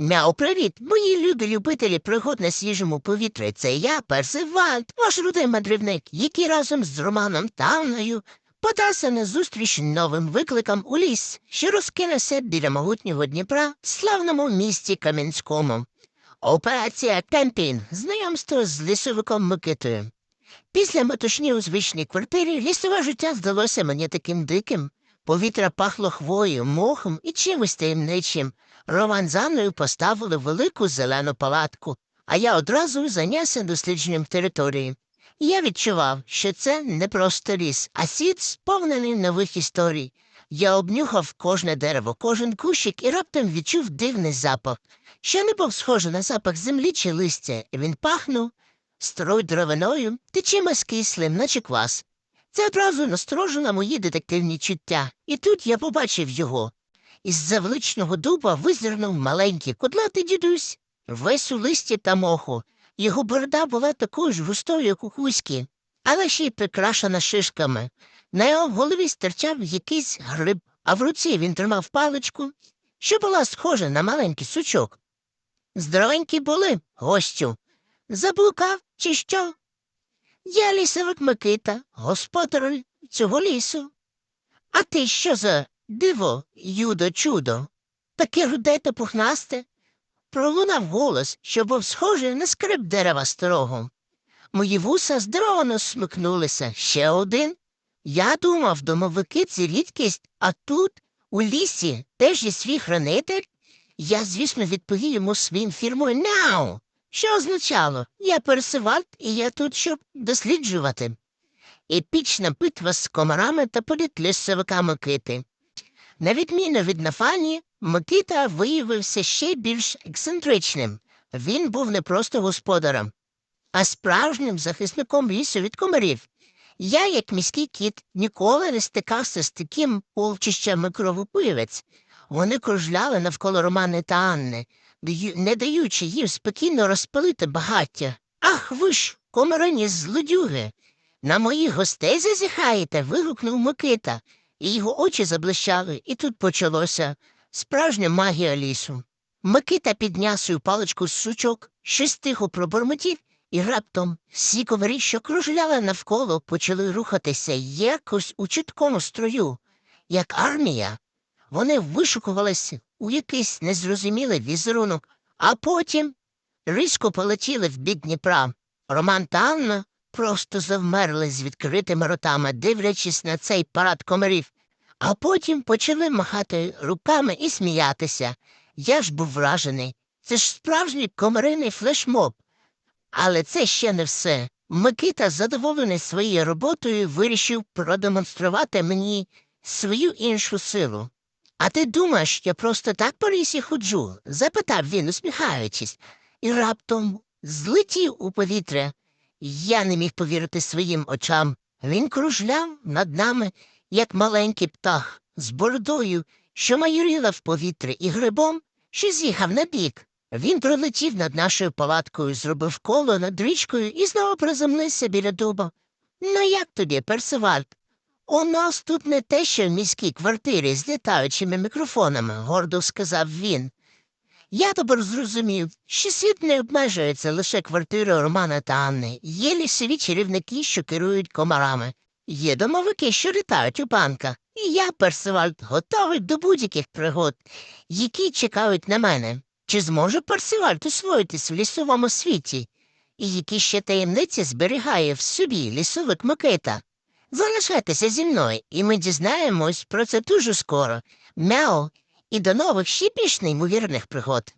Мяу, привіт! Мої любі любителі пригод на свіжому повітрі. Це я, Персиваль, ваш рудий мандрівник, який разом з Романом Тавною подався на зустріч новим викликам у ліс, що розкинувся біля могутнього Дніпра в славному місті Кам'янському. Операція Кемпін. Знайомство з лісовиком Микитою. Після метушні у звичній квартирі лісове життя здалося мені таким диким. Повітря пахло хвоєю, мохом і чимось таємничим. Роман з Анною поставили велику зелену палатку, а я одразу зайнявся дослідженням території. Я відчував, що це не просто ліс, а світ сповнений нових історій. Я обнюхав кожне дерево, кожен кущик і раптом відчув дивний запах, що не був схожий на запах землі чи листя, і він пахнув старою дровиною та чимось кислим, наче квас. Це одразу насторожило мої детективні чуття, і тут я побачив його. Із завеличного дуба визирнув маленький кудлатий дідусь, весь у листі та моху. Його борода була такою ж густою, як у кузьки, але ще й прикрашена шишками. На його голові стирчав якийсь гриб, а в руці він тримав паличку, що була схожа на маленький сучок. Здоровенькі були, гостю. Заблукав, чи що? Я лісовик Микита, господар цього лісу. А ти що за диво, юдо чудо? Таке руде та пухнасте? Пролунав голос, що був схожий на скрип дерева старого. Мої вуса здоровано смикнулися. Ще один. Я думав, домовики це рідкість, а тут, у лісі, теж є свій хранитель. Я, звісно, відповів йому своїм фірмою «Няу», що означало я пересиваль, і я тут, щоб досліджувати. Епічна битва з комарами та політ лісовика. На відміну від Нафані, Микита виявився ще більш ексцентричним. Він був не просто господарем, а справжнім захисником лісу від комарів. Я, як міський кіт, ніколи не стикався з таким полчищем кровопивець. Вони кружляли навколо Романи та Анни, не даючи їм спокійно розпалити багаття. Ах ви ж, комарині злодюги! На моїх гостей зазіхаєте. вигукнув Микита, і його очі заблищали, і тут почалося справжня магія лісу. Микита підняв свою паличку з сучок, щось тихо пробормотів, і раптом всі комарі, що кружляли навколо, почали рухатися якось у чіткому строю, як армія. Вони вишукувалися у якийсь незрозумілий візерунок, а потім різко полетіли в бік Дніпра. Роман та Анна просто завмерли з відкритими ротами, дивлячись на цей парад комарів, а потім почали махати руками і сміятися. Я ж був вражений. Це ж справжній комариний флешмоб. Але це ще не все. Микита, задоволений своєю роботою, вирішив продемонструвати мені свою іншу силу. А ти думаєш, я просто так по лісі ходжу? запитав він, усміхаючись, і раптом злетів у повітря. Я не міг повірити своїм очам. Він кружляв над нами, як маленький птах, з бородою, що майоріла в повітрі, і грибом, що з'їхав на бік. Він пролетів над нашою палаткою, зробив коло над річкою і знову приземлився біля дуба. Ну як тобі, Персивальд? У нас тут не те, що в міській квартирі з літаючими мікрофонами, гордо сказав він. Я тепер зрозумів, що світ не обмежується лише квартирою Романа та Анни. Є лісові чарівники, що керують комарами. Є домовики, що літають у банках. І я, Персивальд, готовий до будь-яких пригод, які чекають на мене. Чи зможе Персивальд освоїтись в лісовому світі? І які ще таємниці зберігає в собі лісовик Микита? Залишайтеся зі мною, і ми дізнаємось про це дуже скоро. Мяу, і до нових ще більш пригод.